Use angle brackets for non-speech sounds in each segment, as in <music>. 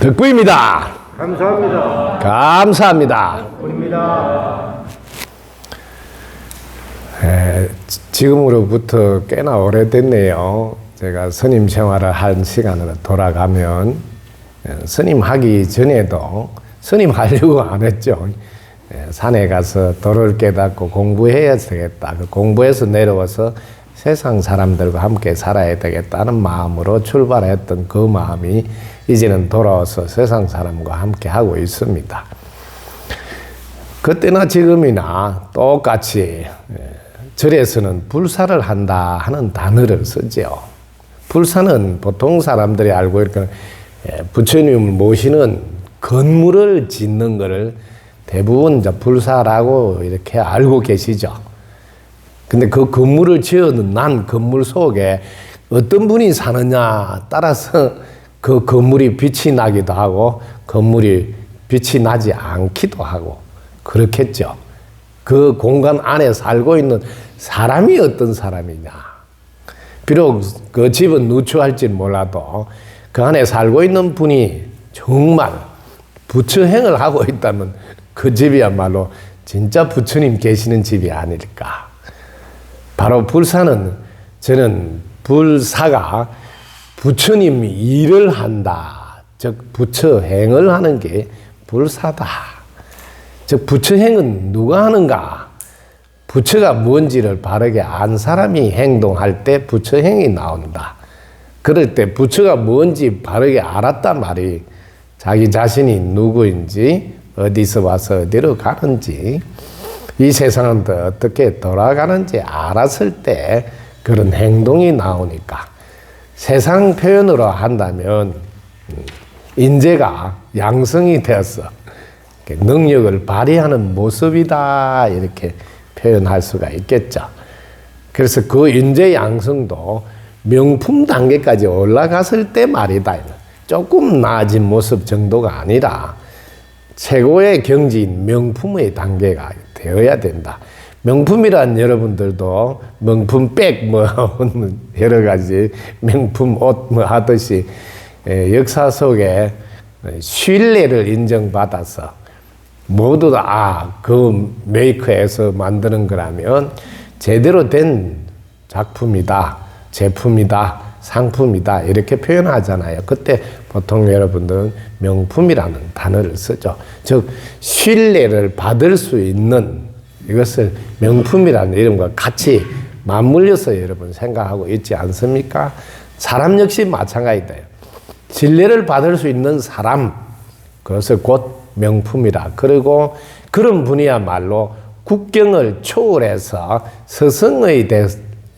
덕구입니다. 감사합니다. 감사합니다. 입니다. 에, 지- 지금으로부터 꽤나 오래됐네요. 제가 스님 생활을 한 시간으로 돌아가면 에, 스님 하기 전에도 스님 하려고 <laughs> 안 했죠. 에, 산에 가서 도를 깨닫고 공부해야 되겠다. 그 공부해서 내려와서 세상 사람들과 함께 살아야 되겠다는 마음으로 출발했던 그 마음이 이제는 돌아와서 세상 사람과 함께 하고 있습니다. 그때나 지금이나 똑같이 예, 절에서는 불사를 한다 하는 단어를 쓰죠. 불사는 보통 사람들이 알고 있는 예, 부처님을 모시는 건물을 짓는 것을 대부분 불사라고 이렇게 알고 계시죠. 근데 그 건물을 지어는 난 건물 속에 어떤 분이 사느냐 따라서 그 건물이 빛이 나기도 하고 건물이 빛이 나지 않기도 하고 그렇겠죠. 그 공간 안에 살고 있는 사람이 어떤 사람이냐. 비록 그 집은 누추할지 몰라도 그 안에 살고 있는 분이 정말 부처행을 하고 있다면 그 집이야말로 진짜 부처님 계시는 집이 아닐까. 바로 불사는 저는 불사가 부처님 일을 한다. 즉 부처 행을 하는 게 불사다. 즉 부처 행은 누가 하는가? 부처가 뭔지를 바르게 안 사람이 행동할 때 부처 행이 나온다. 그럴 때 부처가 뭔지 바르게 알았단 말이 자기 자신이 누구인지 어디서 와서 어디로 가는지 이 세상은 또 어떻게 돌아가는지 알았을 때 그런 행동이 나오니까 세상 표현으로 한다면 음, 인재가 양성이 이렇게 능력을 발휘하는 모습이다 이렇게 표현할 수가 있겠죠. 그래서 그 인재 양성도 명품 단계까지 올라갔을 때 말이다. 조금 나아진 모습 정도가 아니라 최고의 경지인 명품의 단계가 되어야 된다. 명품이란 여러분들도 명품 백 뭐 여러 가지 명품 옷 뭐 하듯이 에, 역사 속에 신뢰를 인정받아서 모두 다그 메이커에서 만드는 거라면 제대로 된 작품이다, 제품이다, 상품이다 이렇게 표현하잖아요. 그때 보통 여러분들은 명품이라는 단어를 쓰죠. 즉 신뢰를 받을 수 있는 이것을 명품이라는 이름과 같이 맞물려서 여러분 생각하고 있지 않습니까? 사람 역시 마찬가지예요. 신뢰를 받을 수 있는 사람 그것을 곧 명품이라. 그리고 그런 분이야말로 국경을 초월해서 스승의 대-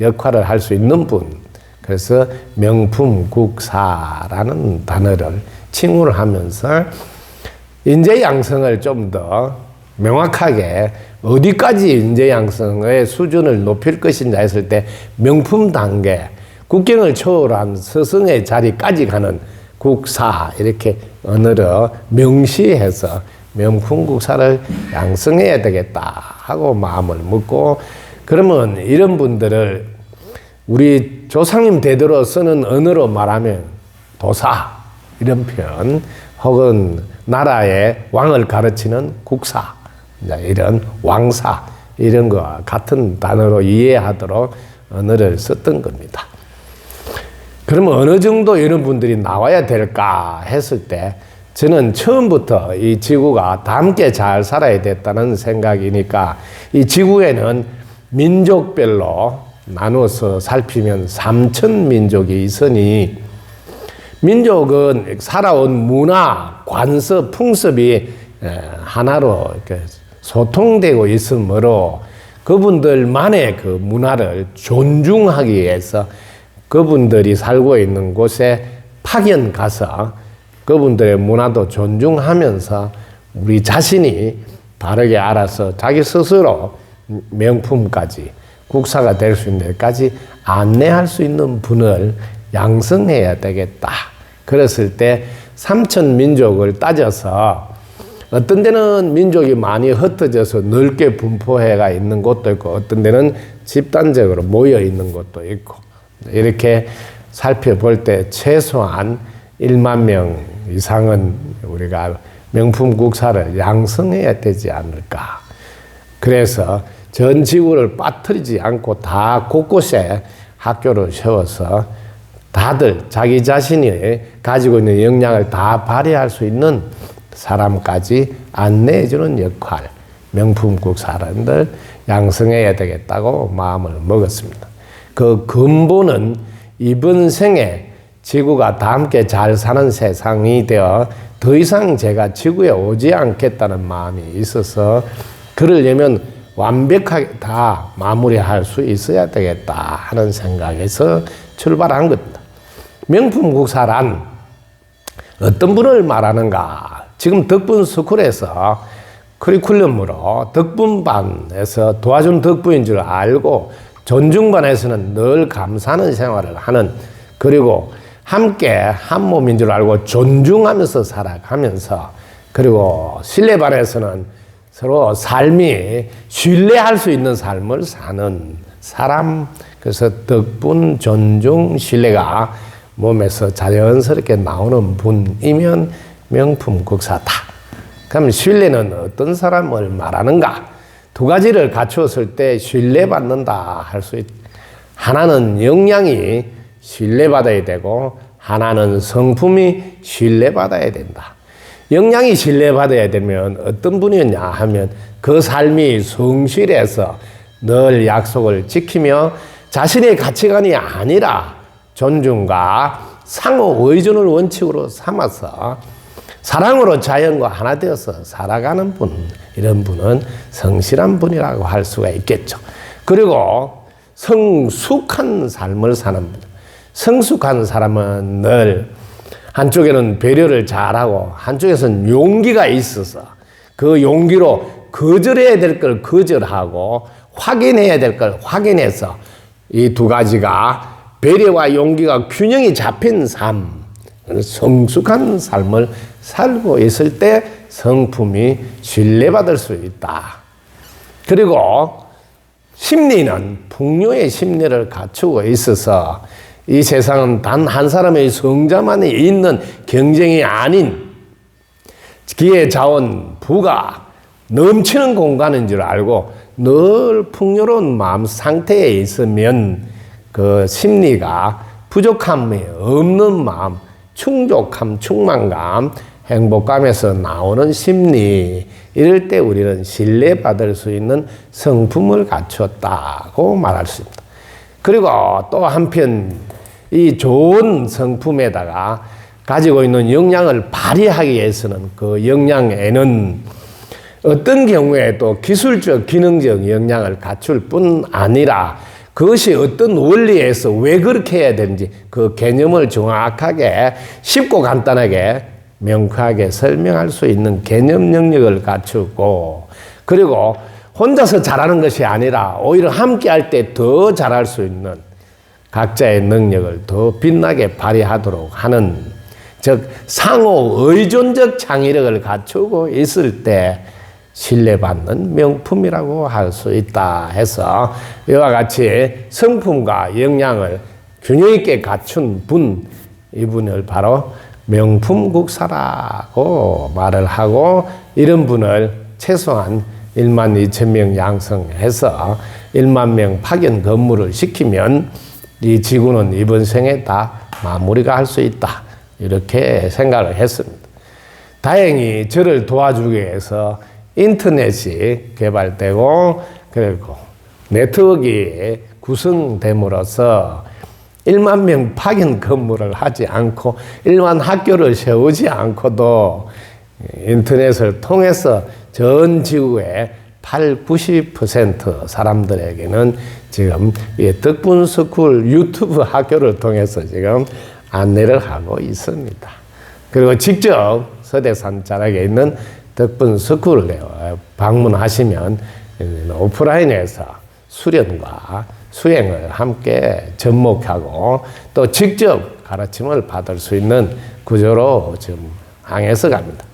역할을 할 수 있는 분. 그래서 명품국사라는 단어를 칭호를 하면서 인재 양성을 좀 더 명확하게 어디까지 인재 양성의 수준을 높일 것인가 했을 때 명품 단계, 국경을 초월한 스승의 자리까지 가는 국사 이렇게 언어로 명시해서 명품 국사를 양성해야 되겠다 하고 마음을 먹고 그러면 이런 분들을 우리 조상님 대대로 쓰는 언어로 말하면 도사 이런 표현 혹은 나라의 왕을 가르치는 국사 이런 왕사 이런 거와 같은 단어로 이해하도록 언어를 썼던 겁니다. 그러면 어느 정도 이런 분들이 나와야 될까 했을 때 저는 처음부터 이 지구가 다 함께 잘 살아야 됐다는 생각이니까 이 지구에는 민족별로 나눠서 살피면 3천 민족이 있으니 민족은 살아온 문화, 관습, 풍습이 에, 하나로 소통되고 있으므로 그분들만의 그 문화를 존중하기 위해서 그분들이 살고 있는 곳에 파견 가서 그분들의 문화도 존중하면서 우리 자신이 바르게 알아서 자기 스스로 명품까지 국사가 될 수 있는 데까지 안내할 수 있는 분을 양성해야 되겠다. 그랬을 때 삼천 민족을 따져서 어떤 데는 민족이 많이 흩어져서 넓게 분포해가 있는 곳도 있고 어떤 데는 집단적으로 모여 있는 곳도 있고 이렇게 살펴볼 때 최소한 1만 명 이상은 우리가 명품 국사를 양성해야 되지 않을까. 그래서 전 지구를 빠뜨리지 않고 다 곳곳에 학교를 세워서 다들 자기 자신이 가지고 있는 역량을 다 발휘할 수 있는 사람까지 안내해주는 역할, 명품국 사람들 양성해야 되겠다고 마음을 먹었습니다. 그 근본은 이번 생에 지구가 다 함께 잘 사는 세상이 되어 더 이상 제가 지구에 오지 않겠다는 마음이 있어서 그러려면 완벽하게 다 마무리할 수 있어야 되겠다 하는 생각에서 출발한 겁니다. 명품 국사란 어떤 분을 말하는가? 지금 덕분 스쿨에서 커리큘럼으로 덕분반에서 도와준 덕분인 줄 알고 존중반에서는 늘 감사하는 생활을 하는 그리고 함께 한 몸인 줄 알고 존중하면서 살아가면서 그리고 신뢰반에서는 서로 삶이 신뢰할 수 있는 삶을 사는 사람 그래서 덕분 존중 신뢰가 몸에서 자연스럽게 나오는 분이면 명품 국사다. 그럼 신뢰는 어떤 사람을 말하는가? 두 가지를 갖추었을 때 신뢰받는다 할 수 있. 하나는 역량이 신뢰받아야 되고 하나는 성품이 신뢰받아야 된다. 역량이 신뢰받아야 되면 어떤 분이었냐 하면 그 삶이 성실해서 늘 약속을 지키며 자신의 가치관이 아니라 존중과 상호 의존을 원칙으로 삼아서 사랑으로 자연과 하나 되어서 살아가는 분, 이런 분은 성실한 분이라고 할 수가 있겠죠. 그리고 성숙한 삶을 사는 분. 성숙한 사람은 늘 한쪽에는 배려를 잘하고 한쪽에서는 용기가 있어서 그 용기로 거절해야 될 걸 거절하고 확인해야 될 걸 확인해서 이 두 가지가 배려와 용기가 균형이 잡힌 삶, 성숙한 삶을 살고 있을 때 성품이 신뢰받을 수 있다. 그리고 심리는 풍요의 심리를 갖추고 있어서 이 세상은 단 한 사람의 성자만이 있는 경쟁이 아닌 기회 자원 부가 넘치는 공간인 줄 알고 늘 풍요로운 마음 상태에 있으면 그 심리가 부족함이 없는 마음, 충족함, 충만감, 행복감에서 나오는 심리 이럴 때 우리는 신뢰받을 수 있는 성품을 갖췄다고 말할 수 있다. 그리고 또 한편 이 좋은 성품에다가 가지고 있는 역량을 발휘하기 위해서는 그 역량에는 어떤 경우에도 기술적, 기능적 역량을 갖출 뿐 아니라 그것이 어떤 원리에서 왜 그렇게 해야 되는지 그 개념을 정확하게 쉽고 간단하게 명쾌하게 설명할 수 있는 개념 능력을 갖추고 그리고 혼자서 잘하는 것이 아니라 오히려 함께 할 때 더 잘할 수 있는 각자의 능력을 더 빛나게 발휘하도록 하는 즉 상호 의존적 창의력을 갖추고 있을 때 신뢰받는 명품이라고 할 수 있다 해서 이와 같이 성품과 역량을 균형 있게 갖춘 분 이분을 바로 명품국사라고 말을 하고 이런 분을 최소한 1만 2천 명 양성해서 1만 명 파견 근무를 시키면 이 지구는 이번 생에 다 마무리가 할 수 있다. 이렇게 생각을 했습니다. 다행히 저를 도와주기 위해서 인터넷이 개발되고 그리고 네트워크가 구성됨으로써 1만 명 파견 근무를 하지 않고 1만 학교를 세우지 않고도 인터넷을 통해서 전 지구의 8, 90% 사람들에게는 지금 이 덕분 스쿨 유튜브 학교를 통해서 지금 안내를 하고 있습니다. 그리고 직접 서대산 자락에 있는 덕분 스쿨에 방문하시면 오프라인에서 수련과 수행을 함께 접목하고 또 직접 가르침을 받을 수 있는 구조로 지금 항해서 갑니다.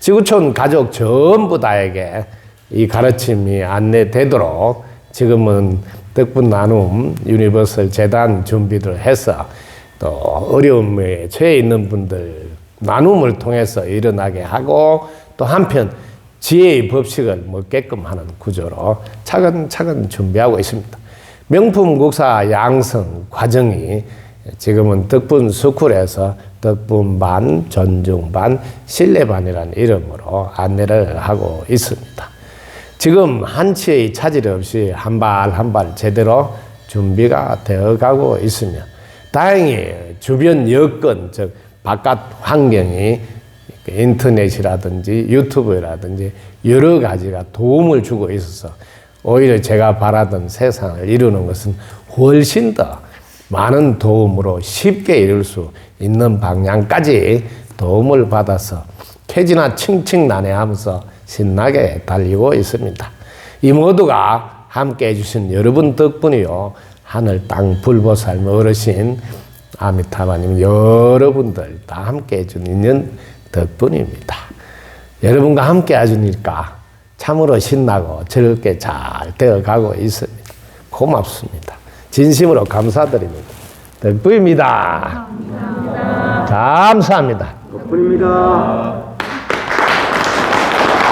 지구촌 가족 전부 다에게 이 가르침이 안내되도록 지금은 덕분 나눔 유니버설 재단 준비를 해서 또 어려움에 처해 있는 분들 나눔을 통해서 일어나게 하고 또 한편 지혜의 법칙을 먹게끔 하는 구조로 차근차근 준비하고 있습니다. 명품 국사 양성 과정이 지금은 덕분 스쿨에서 덕분 반, 존중 반, 신뢰 반이라는 이름으로 안내를 하고 있습니다. 지금 한치의 차질 없이 한 발 한 발 제대로 준비가 되어 가고 있으며 다행히 주변 여건 즉 바깥 환경이 인터넷이라든지 유튜브라든지 여러 가지가 도움을 주고 있어서 오히려 제가 바라던 세상을 이루는 것은 훨씬 더 많은 도움으로 쉽게 이룰 수 있는 방향까지 도움을 받아서 캐지나 칭칭 난해하면서 신나게 달리고 있습니다. 이 모두가 함께 해주신 여러분 덕분이요. 하늘 땅 불보살미 어르신 아미타바님 여러분들 다 함께 해준 인연 덕분입니다. 여러분과 함께 해주니까 참으로 신나고 즐겁게 잘 되어가고 있습니다. 고맙습니다. 진심으로 감사드립니다. 덕분입니다. 감사합니다. 덕분입니다.